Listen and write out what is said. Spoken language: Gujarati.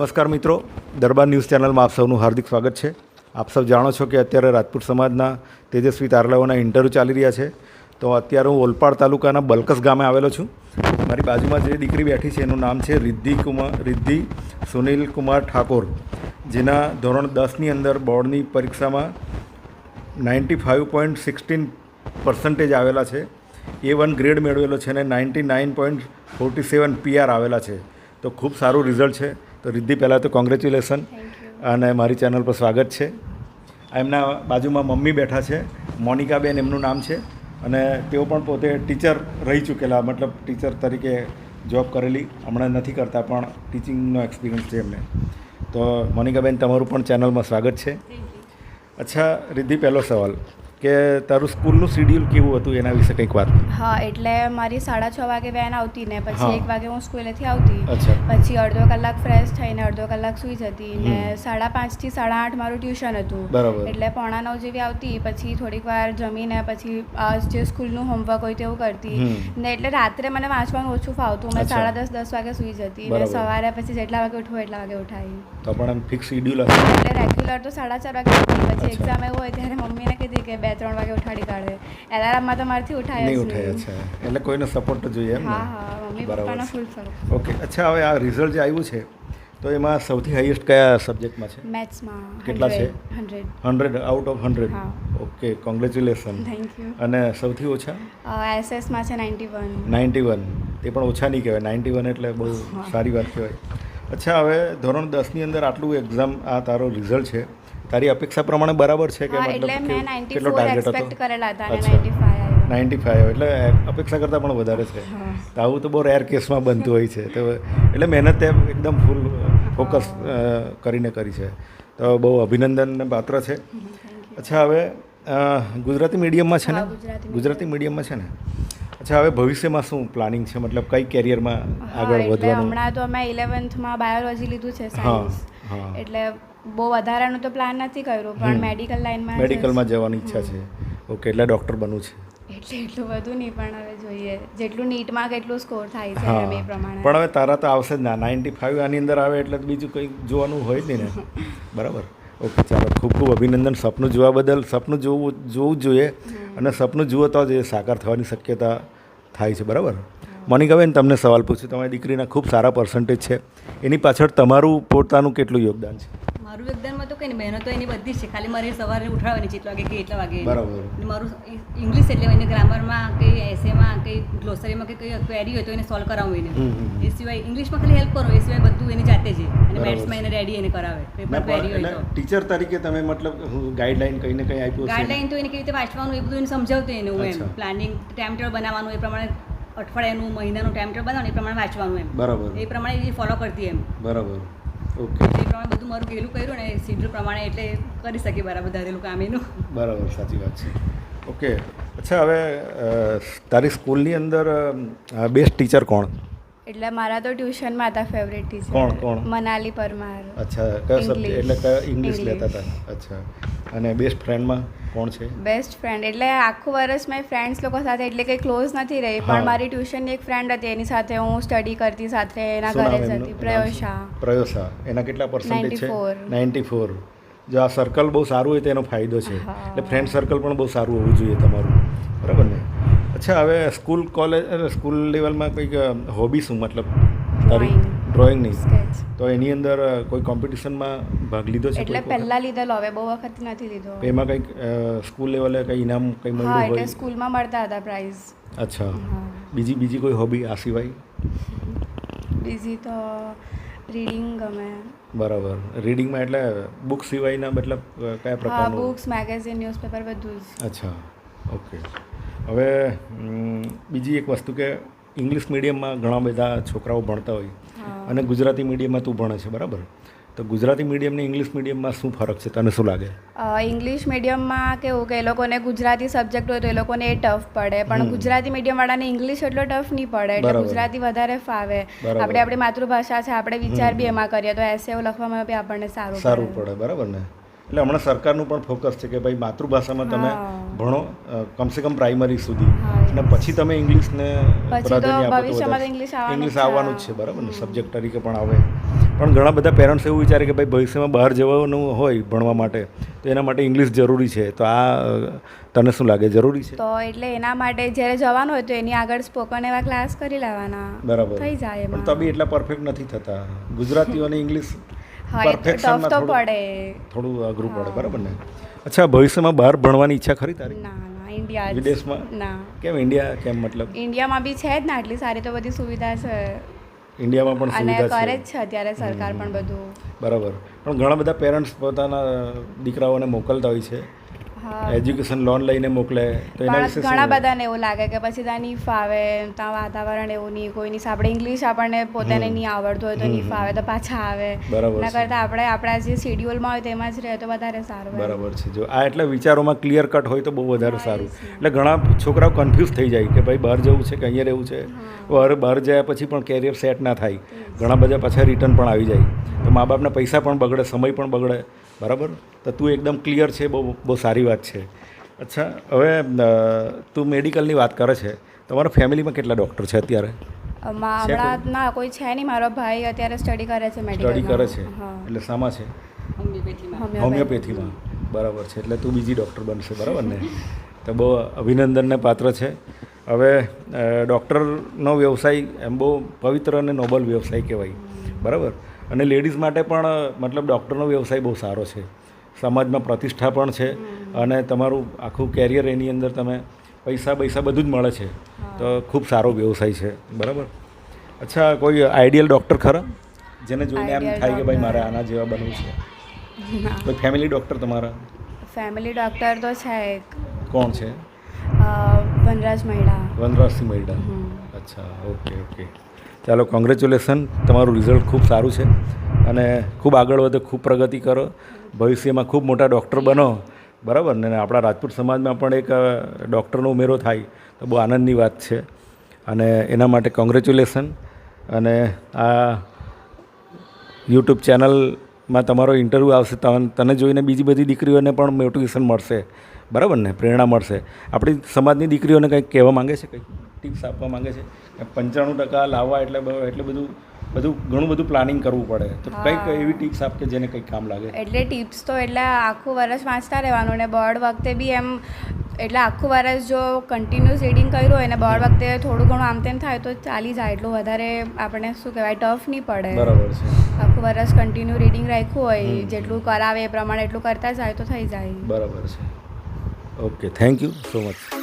નમસ્કાર મિત્રો, દરબાર ન્યૂઝ ચેનલમાં આપ સૌનું હાર્દિક સ્વાગત છે. આપ સૌ જાણો છો કે અત્યારે રાજપૂત સમાજના તેજસ્વી તારલાઓના ઇન્ટરવ્યૂ ચાલી રહ્યા છે. તો અત્યારે હું ઓલપાડ તાલુકાના બલકસ ગામે આવેલો છું. મારી બાજુમાં જે દીકરી બેઠી છે, એનું નામ છે રિદ્ધિ કુમાર, રિદ્ધિ સુનિલ કુમાર ઠાકોર. જેના ધોરણ દસની અંદર બોર્ડની પરીક્ષામાં ninety five point sixteen percentage આવેલા છે. એ વન ગ્રેડ મેળવેલો છે અને ninety nine point forty seven PR આવેલા છે. તો ખૂબ સારું રિઝલ્ટ છે. તો રિદ્ધિ પહેલાં તો કોંગ્રેચ્યુલેશન અને મારી ચેનલ પર સ્વાગત છે. એમના બાજુમાં મમ્મી બેઠા છે મોનિકાબેન એમનું નામ છે અને તેઓ પણ પોતે ટીચર રહી ચૂકેલા મતલબ ટીચર તરીકે જોબ કરેલી હમણાં નથી કરતા પણ ટીચિંગનો એક્સપિરિયન્સ છે એમને. તો મોનિકાબેન તમારું પણ ચેનલમાં સ્વાગત છે. અચ્છા રિદ્ધિ પહેલો સવાલ. કે તારું સ્કૂલનું શિડ્યુલ કેવું હતું એના વિશે કંઈક વાત. હા એટલે મારી સાડા છ વાગે વેન આવતી ને પછી એક વાગે હું સ્કૂલેથી આવતી. પછી અડધો કલાક ફ્રેશ થઈને અડધો કલાક સૂઈ જતી ને. સાડા પાંચથી સાડા આઠ મારું ટ્યુશન હતું. એટલે પોણા નવ જેવી આવતી પછી થોડીક વાર જમીને પછી જે સ્કૂલનું હોમવર્ક હોય તેવું કરતી. ને એટલે રાત્રે મને વાંચવાનું ઓછું ફાવતું. મેં સાડા દસ દસ વાગે સૂઈ જતી ને સવારે પછી જેટલા વાગે ઉઠવું એટલા વાગે ઉઠાવી તો પણ ફિક્સ શિડ્યુલ એટલે રેગ્યુલર તો સાડા ચાર વાગે પછી એક્ઝામ એવું હોય ત્યારે મમ્મીને કીધી કે બે ત્રણ વાગે ઉઠાડી કાઢે. એલાર્મમાં તો મારથી ઉઠાય નહીં ઉઠાય અચ્છા એટલે કોઈનો સપોર્ટ તો જોઈએ એમ હા હા મમ્મી પપ્પાનો ફૂલ સપોર્ટ ઓકે અચ્છા હવે આ રિઝલ્ટ જે આવ્યું છે તો એમાં સૌથી હાઈએસ્ટ કયા સબ્જેક્ટમાં છે? મેથ્સમાં કેટલા છે? Hundred hundred out of hundred. Okay congratulation thank you અને સૌથી ઓછા? એસએસમાં છે નાઇન્ટી વન નાઇન્ટી વન તે પણ ઓછા નહીં કહેવાય. નાઇન્ટી વન એટલે બહુ સારી વાત કહેવાય. અચ્છા હવે ધોરણ દસની અંદર આટલું એક્ઝામ આ તારો રિઝલ્ટ છે. તારી અપેક્ષા પ્રમાણે બરાબર છે કે મતલબ કેટલો ટાર્ગેટ હતો? કરેલા હતા અને અચ્છા. નાઇન્ટી ફાઇવ એટલે અપેક્ષા કરતાં પણ વધારે છે. તો આવું તો બહુ રેર કેસમાં બનતું હોય છે. તો એટલે મહેનત તે એકદમ ફૂલ ફોકસ કરીને કરી છે. તો બહુ અભિનંદનને પાત્ર છે. અચ્છા હવે ગુજરાતી મીડિયમમાં છે ને? ગુજરાતી મીડિયમમાં છે ને? અચ્છા હવે ભવિષ્યમાં શું પ્લાનિંગ છે? મતલબ કઈ કેરિયરમાં આગળ વધવાનું? હમણાં તો અમે ઇલેવન્થમાં બાયોલોજી લીધું છે સાયન્સ એટલે બહુ વધારાનું તો પ્લાન નથી કર્યો પણ મેડિકલ લાઈનમાં મેડિકલમાં જવાની ઈચ્છા છે. ઓકે એટલે ડૉક્ટર બનવું છે. એટલે એટલું બધું નહીં પણ હવે જોઈએ. જેટલું નીટમાં કેટલું સ્કોર થાય છે એમ એ પ્રમાણે. પણ હવે તારા તો આવશે જ ના. નાઇન્ટી ફાઇવ આની અંદર આવે એટલે બીજું કંઈ જોવાનું હોય જ નહીં ને. બરાબર? ઓકે ચાલો. ખૂબ ખૂબ અભિનંદન. સપનું જોવા બદલ સપનું જોવું જોવું જ જોઈએ. અને સપનું જુઓ તો જ એ સાકાર થવાની શક્યતા થાય છે. બરાબર? મનિકાબેન તમને સવાલ પૂછું. તમારી દીકરીના ખૂબ સારા પર્સન્ટેજ છે. એની પાછળ તમારું પોતાનું કેટલું યોગદાન છે? મારું યોગદાનમાં તો કંઈ નહીં મહેનત તો એની બધી જ છે. ખાલી મારે સવારે ઉઠાડવાની છે એટલા વાગે કે એટલા વાગે. બરાબર. મારું ઇંગ્લિશ એટલે એને ગ્રામરમાં કંઈ એસેમાં કંઈ ગ્લોસરીમાં કે કંઈ ક્વેરી હોય તો એને સોલ્વ કરાવું એને. એ સિવાય ઇંગ્લિશમાં ખાલી હેલ્પ કરો એ સિવાય બધું એની જાતે છે. અને. મેથ્સમાં એને રેડી એને કરાવે કંઈ પણ ક્વેરી હોય તો. ટીચર તરીકે તમે મતલબ ગાઈડલાઈન કંઈ ને કંઈ આપ્યું ગાઈડલાઈન તો એને કેવી રીતે વાંચવાનું એ બધું એને સમજાવતું એને હું એમ. પ્લાનિંગ ટાઈમ ટેબલ બનાવવાનું એ પ્રમાણે અઠવાડિયાનું મહિનાનું ટાઈમ ટેબલ બનાવવાનું એ પ્રમાણે વાંચવાનું એમ. બરાબર. એ પ્રમાણે એ ફોલો કરતી એમ. બરાબર. ઓકે. એ પ્રમાણે બધું મારું ગયેલું કર્યું ને શિડ્યુલ પ્રમાણે એટલે કરી શકે બરાબર ધારેલું કામ એનું. બરાબર સાચી વાત છે. ઓકે અચ્છા હવે તારી સ્કૂલની અંદર બેસ્ટ ટીચર કોણ? એટલે મારા તો ટ્યુશનમાં હતા ફેવરેટ ટીચર કોણ, કોણ? મનાલી પરમાર. અચ્છા કયો સબ્જેક્ટ? એટલે કયો ઇંગ્લિશ લેતા હતા? અચ્છા. અને બેસ્ટ ફ્રેન્ડમાં કોણ છે? બેસ્ટ ફ્રેન્ડ એટલે આખું વર્ષ મેં ફ્રેન્ડ્સ લોકો સાથે એટલે કંઈ ક્લોઝ નથી રહી. પણ મારી ટ્યુશનની એક ફ્રેન્ડ હતી એની સાથે હું સ્ટડી કરતી સાથે એના ઘરે જતી જ? હતી. નામ પ્રયોશા. પ્રયોશા. એના કેટલા પર્સન્ટેજ છે? 94. નાઇન્ટી ફોર જો આ સર્કલ બહુ સારું હોય તો એનો ફાયદો છે. એટલે ફ્રેન્ડ સર્કલ પણ બહુ સારું હોવું જોઈએ તમારું. બરાબર ને? અચ્છા હવે સ્કૂલ કોલેજ સ્કૂલ લેવલમાં કંઈક હોબી શું? મતલબ Drawing. ડ્રોઈંગની તો એની અંદર કોઈ કોમ્પિટિશનમાં ભાગ લીધો છે? એટલે પહેલાં લીધેલો હવે બહુ વખત નથી લીધો. એમાં કંઈક સ્કૂલ લેવલે કંઈ ઇનામ કંઈ મળ્યું હોય એટલે સ્કૂલમાં મળતા હતા પ્રાઇઝ અચ્છા. બીજી બીજી કોઈ હોબી આ સિવાય? બીજી તો રીડિંગ ગમે. બરાબર. રીડિંગમાં એટલે બુક સિવાયના મતલબ કયા પ્રકારનું? બુક્સ મેગેઝિન ન્યૂઝપેપર બધું જ. અચ્છા ઓકે હવે બીજી એક વસ્તુ કે ઇંગ્લિશ મીડિયમમાં ઘણા બધા છોકરાઓ ભણતા હોય. અને ગુજરાતી મીડિયમમાં તું ભણે છે બરાબર? તો ગુજરાતી મીડિયમ ને ઇંગ્લિશ મીડિયમમાં શું ફરક છે? તને શું લાગે? ઇંગ્લિશ મીડિયમમાં કેવું કે એ લોકોને ગુજરાતી સબ્જેક્ટ હોય તો એ લોકોને એ ટફ પડે. પણ ગુજરાતી મીડિયમ વાળાને ઇંગ્લિશ એટલો ટફ નહીં પડે એટલે ગુજરાતી વધારે ફાવે. આપણે આપણી માતૃભાષા છે આપણે વિચાર બી એમાં કરીએ તો એસે લખવામાં બી આપણને સારું સારું પડે બરાબર ને? એટલે હમણાં સરકારનું પણ ફોકસ છે કે ભાઈ માતૃભાષામાં તમે ભણો કમસે કમ પ્રાઇમરી સુધી. અને પછી તમે ઇંગ્લિશને પ્રાધાન્ય આપો. ઇંગ્લિશ આવવાનું ઇંગ્લિશ જ છે. આવવાનું જ છે. બરાબર ને? સબ્જેક્ટ તરીકે પણ આવે. પણ ઘણા બધા પેરેન્ટ્સ એવું વિચારે કે ભાઈ ભવિષ્યમાં બહાર જવાનું હોય ભણવા માટે તો એના માટે ઇંગ્લિશ જરૂરી છે. તો આ તને શું લાગે? જરૂરી છે? તો એટલે એના માટે જ્યારે જવાનું હોય તો એની આગળ સ્પોકન એવા ક્લાસ કરી લેવાના. બરાબર. થઈ જાય પણ તો બી એટલા પરફેક્ટ નથી થતા. ગુજરાતીઓને ઇંગ્લિશ એ તો પડે. થોડું અઘરું પડે. બરાબર ને? અચ્છા ભવિષ્યમાં બહાર ભણવાની ઈચ્છા ખરી તારી? ના ના ઇન્ડિયા વિદેશમાં? ના. કેમ ઇન્ડિયા કેમ મતલબ? ઇન્ડિયામાં બી છે જ ને આટલી સારી તો બધી સુવિધા છે. ઇન્ડિયામાં પણ સુવિધા કરે જ છે અત્યારે સરકાર પણ બધું. બરાબર. પણ ઘણા બધા પેરેન્ટ્સ પોતાના દીકરાઓને મોકલતા હોય છે. એજ્યુકેશન લોન લઈને મોકલે તો એના વિશે ઘણા બધાને એવું લાગે કે પછી ત્યાં નહીં ફાવે ત્યાં વાતાવરણ એવું નહીં કોઈ નહીં. આપણે ઇંગ્લિશ આપણને પોતાને નહીં આવડતું હોય તો નહીં ફાવે તો પાછા આવે. બરાબર એના કરતાં આપણે આપણા જે શેડ્યુલમાં હોય તેમાં જ રહે તો વધારે સારું. બરાબર છે. જો આ એટલે વિચારોમાં ક્લિયર કટ હોય તો બહુ વધારે સારું. એટલે ઘણા છોકરાઓ કન્ફ્યુઝ થઈ જાય કે ભાઈ બહાર જવું છે કે અહીંયા રહેવું છે. બહાર બહાર ગયા પછી પણ કેરિયર સેટ ના થાય. ઘણા બધા પાછા રિટર્ન પણ આવી જાય. તો મા બાપના પૈસા પણ બગડે સમય પણ બગડે. બરાબર? તો તું એકદમ ક્લિયર છે બહુ બહુ સારી વાત છે. અચ્છા હવે તું મેડિકલની વાત કરે છે. તમારા ફેમિલીમાં કેટલા ડૉક્ટર છે અત્યારે? હમણાં ના કોઈ છે નહીં. મારો ભાઈ અત્યારે સ્ટડી કરે છે સ્ટડી કરે છે? એટલે શામાં છે? હોમિયોપેથીમાં. હોમિયોપેથીમાં. બરાબર છે. એટલે તું બીજી ડૉક્ટર બનશે બરાબર ને? તો બહુ અભિનંદનને પાત્ર છે. હવે ડૉક્ટરનો વ્યવસાય એમ બહુ પવિત્ર અને નોબલ વ્યવસાય કહેવાય. બરાબર? અને લેડીઝ માટે પણ મતલબ ડૉક્ટરનો વ્યવસાય બહુ સારો છે. સમાજમાં પ્રતિષ્ઠા પણ છે અને તમારું આખું કેરિયર એની અંદર તમે પૈસા પૈસા બધું જ મળે છે. તો ખૂબ સારો વ્યવસાય છે. બરાબર? અચ્છા કોઈ આઈડિયલ ડૉક્ટર ખરા? જેને જોઈને એમ થાય કે ભાઈ મારે આના જેવા બનવું છે? કોઈ ફેમિલી ડૉક્ટર તમારા? ફેમિલી ડૉક્ટર તો છે એક. કોણ છે? વનરાજ મહિડા વનરાજસિંહ મૈડા. અચ્છા ઓકે ઓકે. ચાલો કોંગ્રેચ્યુલેશન તમારું રિઝલ્ટ ખૂબ સારું છે. અને ખૂબ આગળ વધો, ખૂબ પ્રગતિ કરો. ભવિષ્યમાં ખૂબ મોટા ડૉક્ટર બનો. બરાબર? ને આપણા રાજપૂત સમાજમાં પણ એક ડૉક્ટરનો ઉમેરો થાય, તો બહુ આનંદની વાત છે. અને એના માટે કોંગ્રેચ્યુલેશન અને આ યુટ્યુબ ચેનલમાં તમારો ઇન્ટરવ્યૂ આવશે. તન- જોઈને બીજી બધી દીકરીઓને પણ મોટિવેશન મળશે. બરાબર ને? પ્રેરણા મળશે. આપણી સમાજની દીકરીઓને કંઈક કહેવા માંગે છે કંઈક ટિપ્સ આપવા માંગે છે કે પંચાણું ટકા લાવવા એટલે એટલે બધું બધું ઘણું બધું પ્લાનિંગ કરવું પડે. તો હા. કંઈક એવી ટિપ્સ આપ કે જેને કંઈક કામ લાગે. એટલે ટિપ્સ તો એટલે આખું વરસ વાંચતા રહેવાનું ને બોર્ડ વખતે બી એમ એટલે આખું વરસ જો કન્ટિન્યુઅસ રીડિંગ કર્યું હોય ને બોર્ડ વખતે થોડું ઘણું આમ તેમ થાય તો ચાલી જાય. એટલું વધારે આપણે શું કહેવાય ટફ નહીં પડે. બરાબર છે. આખું વરસ કન્ટિન્યુ રીડિંગ રાખ્યું હોય જેટલું કરાવે એ પ્રમાણે એટલું કરતા જાય તો થઈ જાય. બરાબર છે. Okay thank you so much